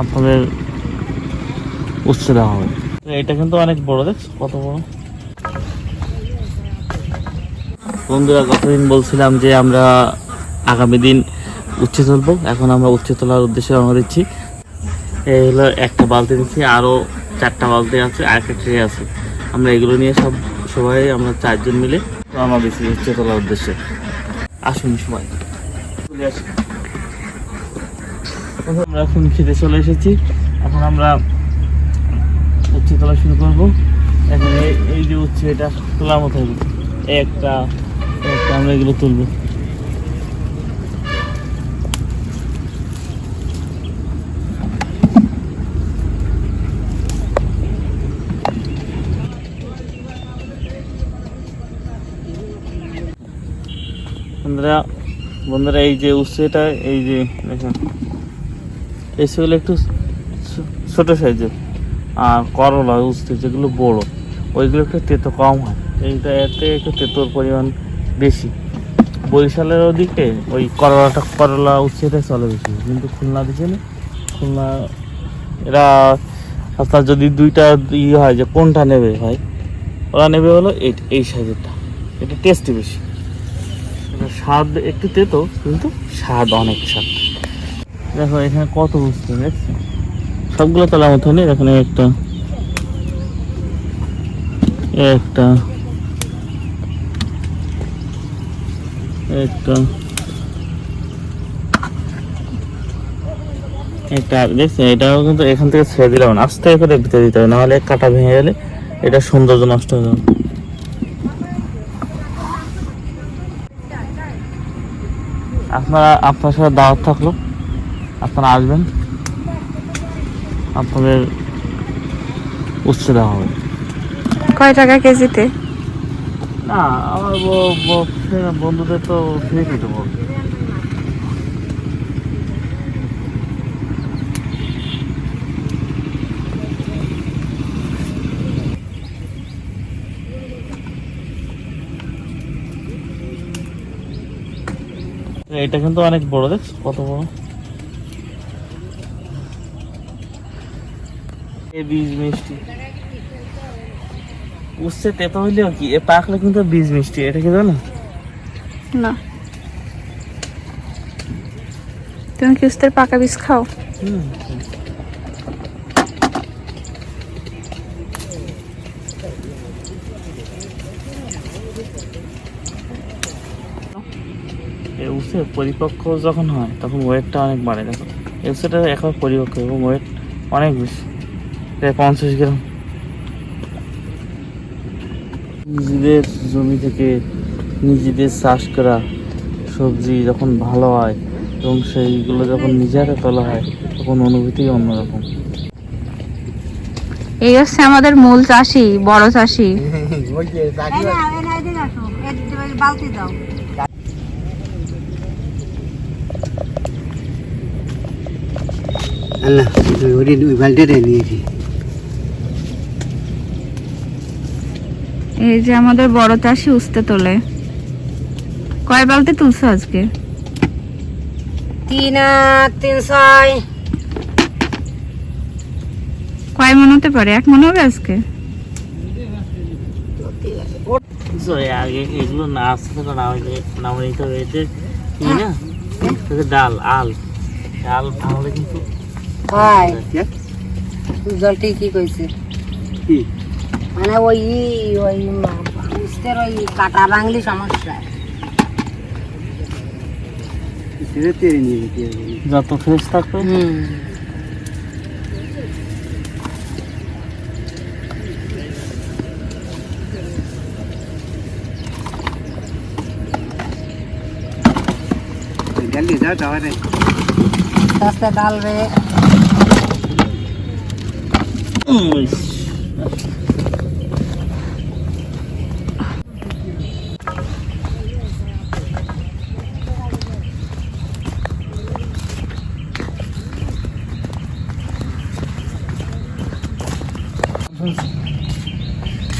আপনাদের উচ্ছে দেওয়া হবে। এটা কিন্তু অনেক বড় দেখছ কত বড়। বন্ধুরা, গতদিন বলছিলাম যে আমরা আগামী দিন উচ্ছে তুলবো। এখন আমরা উচ্ছে তোলার উদ্দেশ্যে রওনা দিচ্ছি। এই হলো একটা বালতি দিচ্ছি আরও চারটা বালতি আছে, আর একটা ট্রে আছে। আমরা এগুলো নিয়ে সব, সবাই আমরা চারজন মিলে রওনা দিচ্ছি উচ্ছে তোলার উদ্দেশ্যে। আসুন সবাই। চলে আসুন আমরা এখন খেতে চলে এসেছি। এখন আমরা উচ্ছে তোলা শুরু করব। এখন এই- যে উচ্ছে এটা তোলার মতো হবে। একটা একটা আমরা এগুলো তুলবো। বন্ধুরা বন্ধুরা, এই যে উচ্ছেটা এই যে দেখেন। এই সেগুলো একটু ছোট সাইজের। আর করলা উচ্ছে যেগুলো বড়, ওইগুলো একটু তেতো কম হয়। এইটা এতে একটু তেতোর পরিমাণ বেশি। বরিশালের ওদিকে ওই করলাটা, করলা উচ্ছেটা চলে বেশি। কিন্তু খুলনা দিকে খুলনা এরা আপনার যদি দুইটা ইয়ে হয় যে কোনটা নেবে ভাই? ওরা নেবে হলো এই এই সাইজেরটা। এটা টেস্টি বেশি। স্বাদ একটু তেতো, কিন্তু স্বাদ অনেক স্বাদ। দেখো, এখানে কত বুঝতে দেখছ? সবগুলো তোলার মতো নেই এখানে একটা একটা একটা এটাও কিন্তু এখান থেকে ছেড়ে দিলাম আস্তে করে ভিতরে দিতে হবে, নাহলে কাটা ভেঙে গেলে এটা সৌন্দর্য নষ্ট হয়ে আপনারা, আপনার সাথে দাওয়াত থাকল। আপনারা আসবেন। আপনাদের উচ্ছে দেওয়া হবে। কয় টাকা কেজিতে? না আমার বন্ধুদের তো ফ্রি এটা কিন্তু অনেক বড় দেখ কত বড়? এ বীজ মিষ্টি। উচ্ছে তেতো হইলেও কি? এ পাকলে কিন্তু বীজ মিষ্টি এটা কি জানো? না। তুমি কি উস্তের পাকা বীজ খাও। উচ্ছে পরিপক্ক যখন হয় তখন ওয়েটটা অনেক বাড়ে দেখো। এই উচ্ছেটা এখন পরিপক্ক এবং ওয়েট অনেক বেশি। প্রায় পঞ্চাশ গ্রাম। নিজেদের জমি থেকে নিজেদের চাষ করা সবজি যখন ভালো হয় এবং সেইগুলো যখন নিজেরা তোলা হয় তখন অনুভূতি অন্যরকম। এই হচ্ছে আমাদের মূল চাষি বড় চাষি। বালতি দাও আল্লাহ ওই ওই বালতিটা নিয়েছি। এই যে আমাদের বড় চাষি উস্তে তোলে। কয় বালতি তুলছো আজকে? তিন তিন ছয়। কয় মন হতে পারে? এক মন হবে আজকে? আগে এগুলো না আসতে তো না হইলে না হইতে হবে এতে কি না? ডাল আল। ডাল ভাঙলে কিন্তু ভাই কইছে? কি? মানে ওই ওই উস্তের ওই কাটা বাংলি সমস্যা। যত ফ্রেশ থাকবে। আস্তে ডালবে। উম,